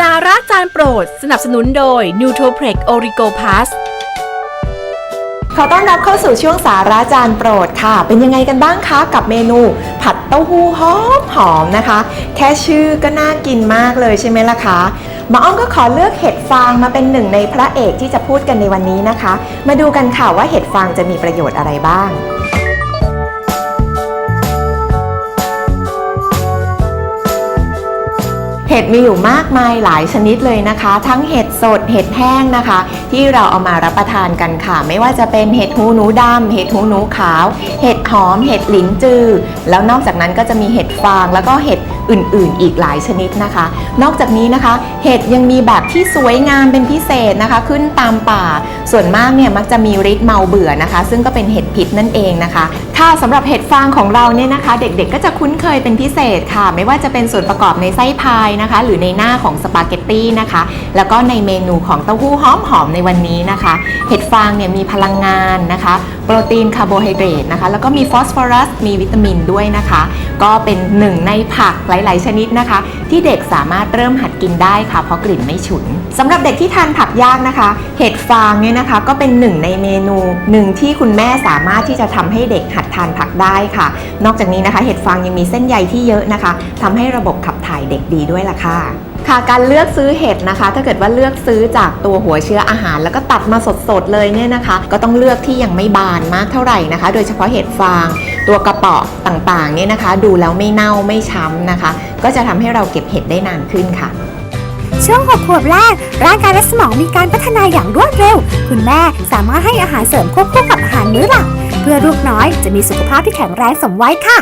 สาระจานโปรด สนับสนุนโดย n u t r o p r e x Origo Pass ขอต้อนรับเข้าสู่ช่วงสาระจานโปรดค่ะ เป็นยังไงกันบ้างคะ กับเมนู ผัดเต้าหู้หอมหอมนะคะ แค่ชื่อก็น่ากินมากเลยใช่ไหมล่ะคะหมาอ้อมก็ขอเลือกเห็ดฟางมาเป็นหนึ่งในพระเอกที่จะพูดกันในวันนี้นะคะ มาดูกันค่ะว่าเห็ดฟางจะมีประโยชน์อะไรบ้าง ดมีอยู่มากมายหลายชนิดเลยนะคะ ทั้งเห็ดสดเห็ดแห้งนะคะ ที่เราเอามารับประทานกันค่ะ ไม่ว่าจะเป็นเห็ดหูหนูดำเห็ดหูหนูขาว เห็ดหอม เห็ดหลินจือ แล้วนอกจากนั้นก็จะมีเห็ดฟางแล้วก็เห็ดอื่นๆ อีกหลายชนิดนะคะ นอกจากนี้นะคะ เห็ดยังมีแบบที่สวยงามเป็นพิเศษนะคะ ขึ้นตามป่า ส่วนมากเนี่ยมักจะมีฤทธิ์เมาเบื่อนะคะ ซึ่งก็เป็นเห็ดพิษนั่นเองนะคะ ค่ะสำหรับเห็ดฟางของเราเนี่ยนะคะ เด็กๆ ก็จะคุ้นเคยเป็นพิเศษค่ะ ไม่ว่าจะเป็นส่วนประกอบในไส้พายนะคะ หรือในหน้าของสปาเกตตี้นะคะ แล้วก็ในเมนูของเต้าหู้หอมๆในวันนี้นะคะ เห็ดฟางเนี่ยมีพลังงานนะคะ โปรตีนคาร์โบไฮเดรตนะคะ แล้วก็มีฟอสฟอรัสมีวิตามินด้วยนะคะ ก็เป็นหนึ่งในผักหลาย ๆ ชนิดนะคะ ที่เด็กสามารถเริ่มหัดกินได้ค่ะ เพราะกลิ่นไม่ฉุนสำหรับเด็กที่ทานผักยากนะคะ เห็ดฟางเนี่ยนะคะ ก็เป็นหนึ่งในเมนูหนึ่งที่คุณแม่สามารถที่จะทำให้เด็กหัดทานผักได้ค่ะ นอกจากนี้นะคะ เห็ดฟางยังมีเส้นใยที่เยอะนะคะทำให้ระบบขับถ่ายเด็กดีด้วยล่ะค่ะค่ะการเลือกซื้อเห็ดนะคะ ถ้าเกิดว่าเลือกซื้อจากตัวหัวเชื้ออาหาร แล้วก็ตัดมาสดๆเลยเนี่ยนะคะ ก็ต้องเลือกที่ยังไม่บานมากเท่าไหร่นะคะ โดยเฉพาะเห็ดฟาง ตัวกระเปาะต่างๆเนี่ยนะคะ ดูแล้วไม่เน่าไม่ช้ำนะคะ ก็จะทำให้เราเก็บเห็ดได้นานขึ้นค่ะช่วง 6 ขวบแรก ร่างกายและสมองมีการพัฒนาอย่างรวดเร็ว คุณแม่สามารถให้อาหารเสริมควบคู่กับอาหารมื้อหลัก เพื่อลูกน้อยจะมีสุขภาพที่แข็งแรงสมวัยค่ะ